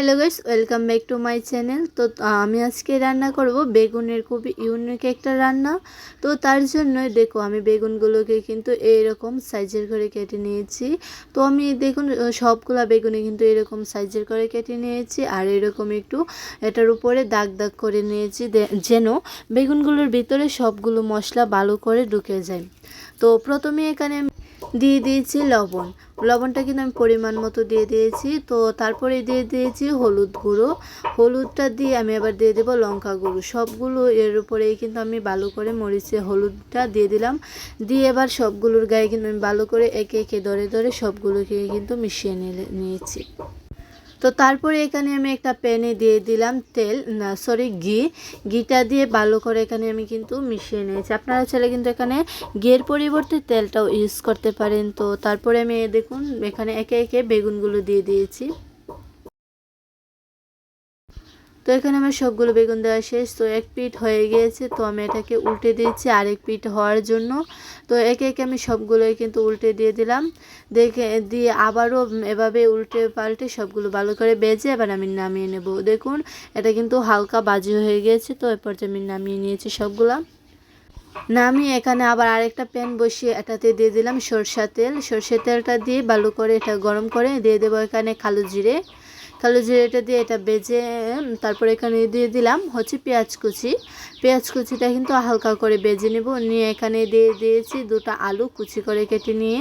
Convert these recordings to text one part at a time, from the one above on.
Hello guys welcome back to my channel তো আমি আজকে রান্না করব বেগুনের খুবই ইউনিক একটা রান্না। তো, তার জন্যই দেখো, আমি বেগুনগুলোকে কিন্তু এইরকম সাইজের করে কেটে নিয়েছি। তো, আমি দেখুন সবগুলা বেগুনে কিন্তু এরকম সাইজের করে কেটে নিয়েছি আর এরকম একটু এটার উপরে দাগ দাগ করে নিয়েছি। যেন বেগুনগুলোর ভিতরে সবগুলো মশলা ভালো করে ঢুকে যায়। তো, প্রথমে এখানে দিয়ে দিয়েছি লবণ। লবণটা কিন্তু আমি পরিমাণ মতো দিয়ে দিয়েছি। তো তারপরে দিয়ে দিয়েছি হলুদ গুঁড়ো। হলুদটা দিয়ে আমি আবার দিয়ে দেবো লঙ্কা গুঁড়ো। সবগুলো এর উপরেই কিন্তু আমি ভালো করে মরিচে হলুদটা দিয়ে দিলাম। দিয়ে এবার সবগুলোর গায়ে কিন্তু আমি ভালো করে একে একে ধরে ধরে সবগুলোকে কিন্তু মিশিয়ে নিয়েছি। তো তারপরে এখানে আমি একটা প্যানে দিয়ে দিলাম তেল সরি ঘি। ঘিটা দিয়ে ভালো করে এখানে আমি কিন্তু মিশিয়ে নিয়েছি। আপনারা ছেলে কিন্তু এখানে ঘিয়ের পরিবর্তে তেলটাও ইউজ করতে পারেন। তো তারপরে আমি, দেখুন, এখানে একে একে বেগুনগুলো দিয়ে দিয়েছি। তো এখানে আমার সবগুলো বেগুন দেওয়া শেষ। তো এক পিঠ হয়ে গিয়েছে, তো আমি এটাকে উল্টে দিয়েছি আরেক পিঠ হওয়ার জন্য। তো একে একে আমি সবগুলোই কিন্তু উল্টে দিয়ে দিলাম। দেখে, দিয়ে আবারও এভাবে উল্টে পাল্টে সবগুলো ভালো করে বেজে এবার আমি নামিয়ে নেব। দেখুন, এটা কিন্তু হালকা বাজি হয়ে গিয়েছে, তো এরপর আমি নামিয়ে নিয়েছি সবগুলা। নামিয়ে এখানে আবার আরেকটা প্যান বসিয়ে এটাতে দিয়ে দিলাম সরষা তেল। সরষে তেলটা দিয়ে ভালো করে এটা গরম করে দিয়ে দেবো এখানে কালো জিরে। কালো জিরেটা দিয়ে এটা বেজে তারপর এখানে দিয়ে দিলাম হচ্ছে পেঁয়াজ কুচি। পেঁয়াজ কুচিটা কিন্তু হালকা করে বেজে নেব। নিয়ে এখানে দিয়ে দিয়েছি দুটো আলু কুচি করে কেটে নিয়ে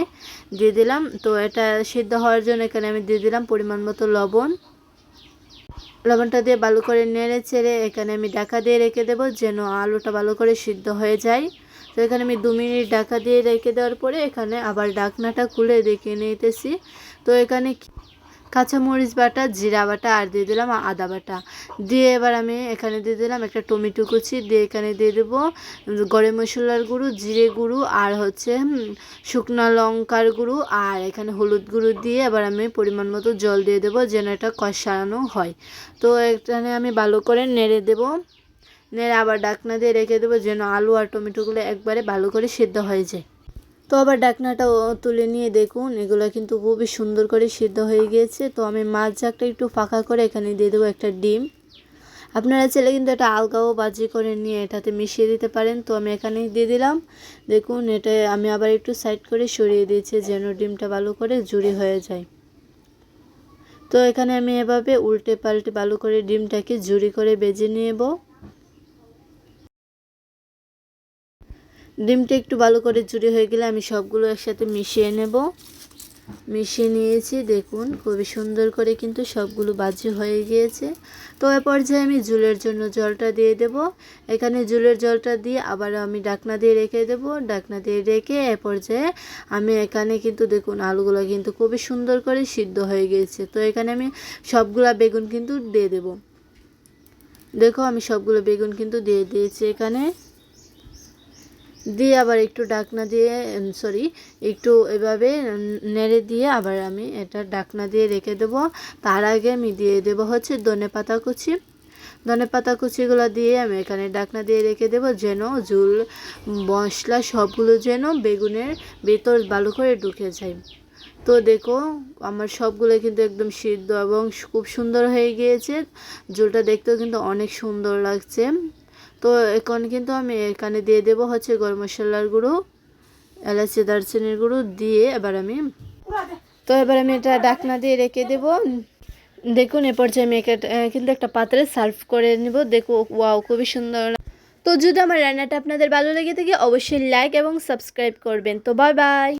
দিয়ে দিলাম। তো এটা সিদ্ধ হওয়ার জন্য এখানে আমি দিয়ে দিলাম পরিমাণ মতো লবণ। লবণটা দিয়ে ভালো করে নেড়ে চেড়ে এখানে আমি ডাকা দিয়ে রেখে দেবো যেন আলুটা ভালো করে সিদ্ধ হয়ে যায়। তো এখানে আমি দু মিনিট ডাকা দিয়ে রেখে দেওয়ার পরে এখানে আবার ডাকনাটা খুলে দেখে নিতেছি। তো এখানে কাঁচামরিচ বাটা, জিরা বাটা আর দিয়ে দিলাম আদা বাটা। দিয়ে এবার আমি এখানে দিয়ে দিলাম একটা টমেটো কুচি, দিয়ে এখানে দিয়ে দেবো গরম মশলার গুঁড়ো, জিরে গুঁড়ো আর হচ্ছে শুকনো লঙ্কার গুঁড়ো আর এখানে হলুদ গুঁড়ো দিয়ে এবার আমি পরিমাণ মতো জল দিয়ে দেবো যেন এটা কষানো হয়। তো এখানে আমি ভালো করে নেড়ে দেবো। নেড়ে আবার ডাকনা দিয়ে রেখে দেবো যেন আলু আর টমেটোগুলো একবারে ভালো করে সেদ্ধ হয়ে যায়। তো আবার ডাকনাটাও তুলে নিয়ে দেখুন, এগুলো কিন্তু খুবই সুন্দর করে সিদ্ধ হয়ে গিয়েছে। তো আমি মাছ ঝাঁকটা একটু ফাঁকা করে এখানে দিয়ে দেবো একটা ডিম। আপনারা চাইলে কিন্তু এটা আলগাও বাজি করে নিয়ে এটাতে মিশিয়ে দিতে পারেন। তো আমি এখানেই দিয়ে দিলাম। দেখুন, এটা আমি আবার একটু সাইড করে সরিয়ে দিয়েছি যেন ডিমটা ভালো করে জুড়ি হয়ে যায়। তো এখানে আমি এভাবে উল্টে পাল্টে ভালো করে ডিমটাকে জুড়ি করে বেজে নেব। ডিমটা একটু ভালো করে চুরি হয়ে গেলে আমি সবগুলো একসাথে মিশিয়ে নেব। মিশিয়ে নিয়েছি, দেখুন খুবই সুন্দর করে কিন্তু সবগুলো বাজি হয়ে গিয়েছে। তো এ পর্যায়ে আমি জুলের জন্য জলটা দিয়ে দেব। এখানে জুলের জলটা দিয়ে আবার আমি ডাকনা দিয়ে রেখে দেব। ডাকনা দিয়ে রেখে এ পর্যায়ে আমি এখানে কিন্তু দেখুন আলুগুলো কিন্তু খুবই সুন্দর করে সিদ্ধ হয়ে গিয়েছে। তো এখানে আমি সবগুলা বেগুন কিন্তু দিয়ে দেব। দেখো আমি সবগুলো বেগুন কিন্তু দিয়ে দিয়েছি এখানে। দিয়ে আবার একটু ডাকনা দিয়ে সরি একটু এভাবে নেড়ে দিয়ে আবার আমি এটা ডাকনা দিয়ে রেখে দেব। তার আগে আমি দিয়ে দেবো হচ্ছে ধনে পাতা কুচি। ধনে পাতা কুচিগুলো দিয়ে আমি এখানে ডাকনা দিয়ে রেখে দেব যেন ঝুল, মশলা সবগুলো যেন বেগুনের ভেতর ভালো করে ঢুকে যায়। তো দেখো, আমার সবগুলো কিন্তু একদম সিদ্ধ এবং খুব সুন্দর হয়ে গিয়েছে। ঝোলটা দেখতেও কিন্তু অনেক সুন্দর লাগছে। তো এখন কিন্তু আমি এখানে দিয়ে দেবো হচ্ছে গরম মশলার গুঁড়ো, এলাচি দারচিনির গুঁড়ো দিয়ে এবার আমি তো এবার আমি এটা ডাকনা দিয়ে রেখে দেব। দেখুন, এ পর্যায়ে আমি কিন্তু একটা পাত্রে সার্ভ করে নিব। দেখো, ওয়াও, খুবই সুন্দর তো যদি আমার রান্নাটা আপনাদের ভালো লেগে থাকে, অবশ্যই লাইক এবং সাবস্ক্রাইব করবেন। তো বাই বাই।